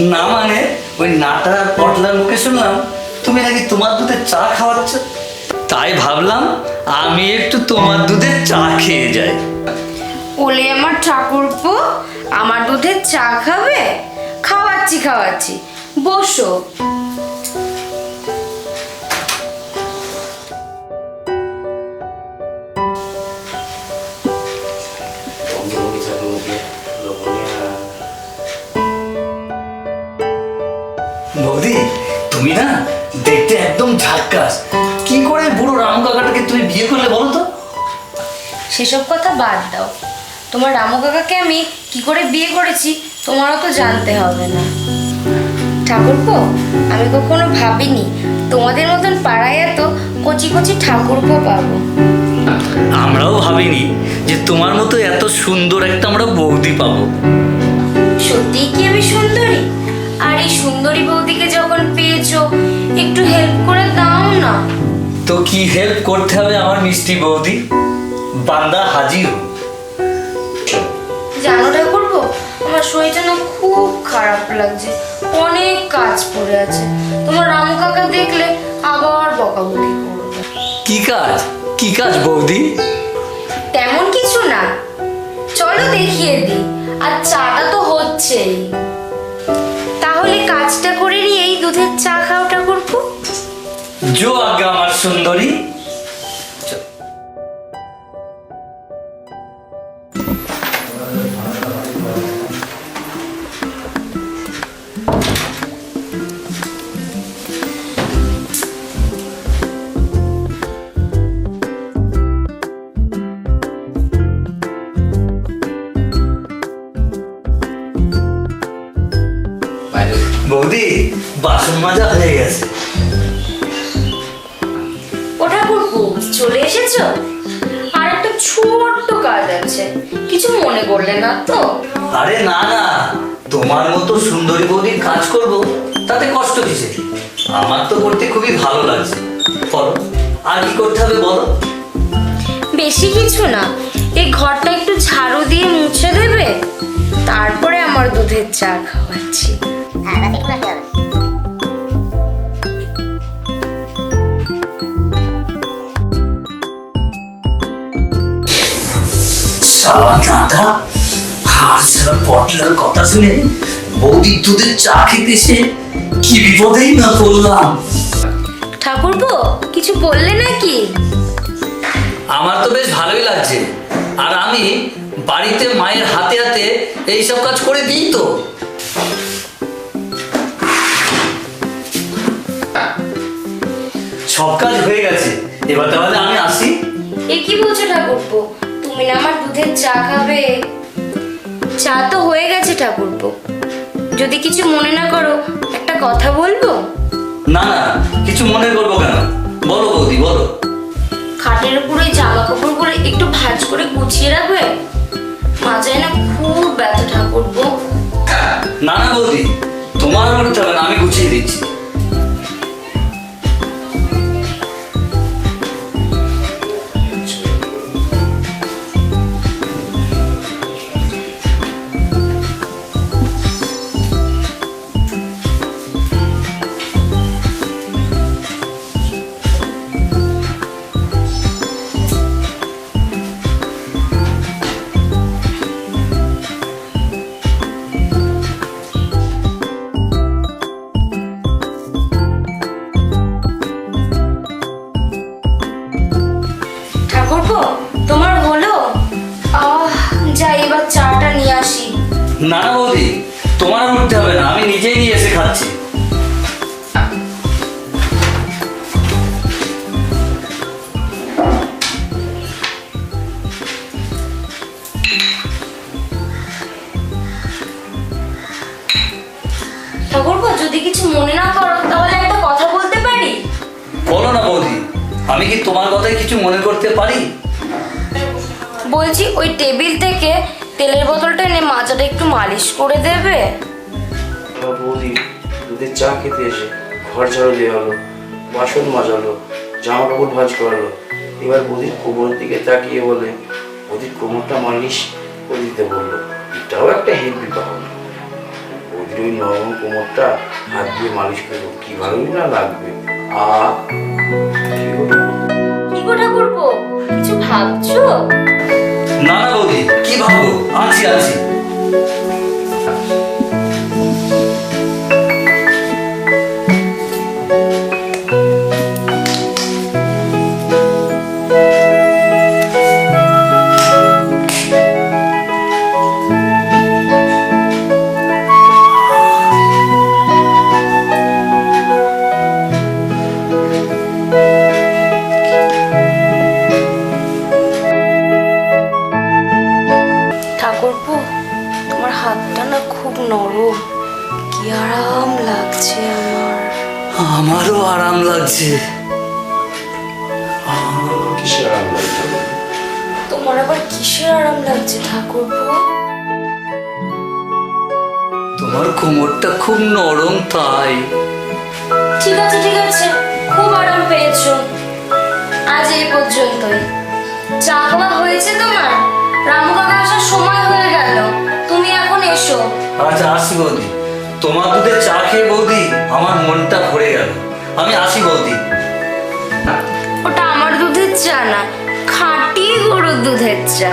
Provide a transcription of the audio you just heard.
না মানে ওই নাটা আর পটলার মুখে শুনলাম তুমি নাকি তোমার দুধে চা খাওয়াচ্ছ। তাই ভাবলাম আমি একটু তোমার দুধের চা খেয়ে যাই। ওলে আমার ঠাকুরপো, আমার দুধে চা খাবে? খাওয়াচ্ছি খাওয়াচ্ছি। বসো। তুমি না দেখতে একদম ঝাক্কাস। কি করে বুড়ো রাম কাকাটাকে তুমি বিয়ে করলে বলো তো? সেসব কথা বাদ দাও। তোমার রামু কাকাকে আমি কি করে বিয়ে করেছি তোমারও তো জানতে হবে না। ঠাকুরপো আমি কখনো ভাবিনি তোমাদের মতন পাড়ায় এত কচি কচি ঠাকুরপো পাবো। আমরাও ভাবিনি যে তোমার মতো এত সুন্দর একটা আমরা বৌদি পাবো। সত্যিই কি আমি সুন্দরী? আর এই সুন্দরী বৌদিকে যখন পেয়েছ একটু হেল্প করে দাও না। তো কি হেল্প করতে হবে আমার মিষ্টি বৌদি? বান্দা হাজির। জানো ঠাকুরপো আমার শরীরটা না খুব খারাপ লাগছে। অনেক কাজ পড়ে আছে। তোমার রামু কাকা দেখলে আবার বকাবকি করবে। কি কাজ? কি কাজ বৌদি? তেমন কিছু না। চলো দেখিয়ে দিই। আর চাটা তো হচ্ছেই। তাহলে কাজটা করে নিয়েই দুধের চা খাওয়াটা করব জো আগে আমার সুন্দরী। মাজা হয়ে গেছে। চলে এসেছ? আর একটা ছোট্ট কাজ আছে কিছু মনে করলে না তো? আরে না না তোমার মতো সুন্দরী বৌদির কাজ করব তাতে কষ্ট কিসে আমার তো করতে খুবই ভালো লাগছে। করো আর কি করতে হবে বলো? বেশি কিছু না এই ঘরটা একটু ঝাড়ু দিয়ে মুছে দেবে তারপরে আমার দুধের চা খাওয়াচ্ছি। সারা গাঁদা আর সারা পটলার কথা শুনে দুধের চা খেতে এসে কি বিপদেই না পড়লাম। ঠাকুরপো কিছু বললে নাকি? আমার তো বেশ ভালোই লাগছে। আর আমি বাড়িতে মায়ের হাতে হাতে এইসব কাজ করে দিই তো। সব কাজ হয়ে গেছে। এবার তাহলে তুমি না আমার দুধের চা খাবে? চা তো হয়ে গেছে ঠাকুরপো। যদি কিছু মনে না করো একটা কথা বলব? না না কিছু মনে করব কেন? বলো বৌদি বলো। খাটের উপরে জামা কাপড়গুলো একটু ভাঁজ করে গুছিয়ে রাখবে? মাজায় না খুব ব্যথা ঠাকুরপো। না না বৌদি তোমার করতে হবে না আমি গুছিয়ে দিচ্ছি। তোমার হলো? আহ যাই এবার চাটা নিয়ে আসি। না না বৌদি তোমার উঠতে হবে না আমি নিজেই নিয়ে এসে খাচ্ছি। ঠাকুরপো যদি কিছু মনে না করো তাহলে একটা কথা বলতে পারি? বলো না বৌদি আমি কি তোমার কথায় কিছু মনে করতে পারি? বলছি ওই টেবিল থেকে তেলের বোতলটা এনে মাজাটা একটু মালিশ করে দেবে? বৌদি দুধের চা খেতে এসে ঘর ঝাড়ু দেওয়া হলো বাসন মাজালো জামা কাপড় ভাঁজ করালো। এবার বৌদির কোমরের দিকে তাকিয়ে বলে বৌদির কোমরটা মালিশ করে দিতে বলল। এটাও একটা হেল্পি পাওয়া বৌদি একটু ওই নরম কোমরটা হাত দিয়ে মালিশ করব কি ভালোই না লাগবে? আ কি হলো? কি গো ঠাকুরপো কিছু ভাবছ? না না বৌদি কি ভাবো? আছি আছি। লাগছে আমার। আমারও আরাম লাগছে। কিসের আরাম লাগছে? তোমার আবার কিসের আরাম লাগছে ঠাকুরপো? তোমার কোমরটা খুব নরম তাই। ঠিক আছে ঠিক আছে। খুব আরাম পেয়েছ। আজ এই পর্যন্তই। চা খাওয়া হয়েছে তোমার? রামু কাকা আসার সময় হয়ে গেল। তুমি এখন এসো। আচ্ছা আসি বৌদি। তোমার দুধে চা খেয়ে বৌদি, আমার মনটা ভরে গেল। আমি আসি বৌদি। ওটা আমার দুধের চা না, খাঁটি গরুর দুধের চা।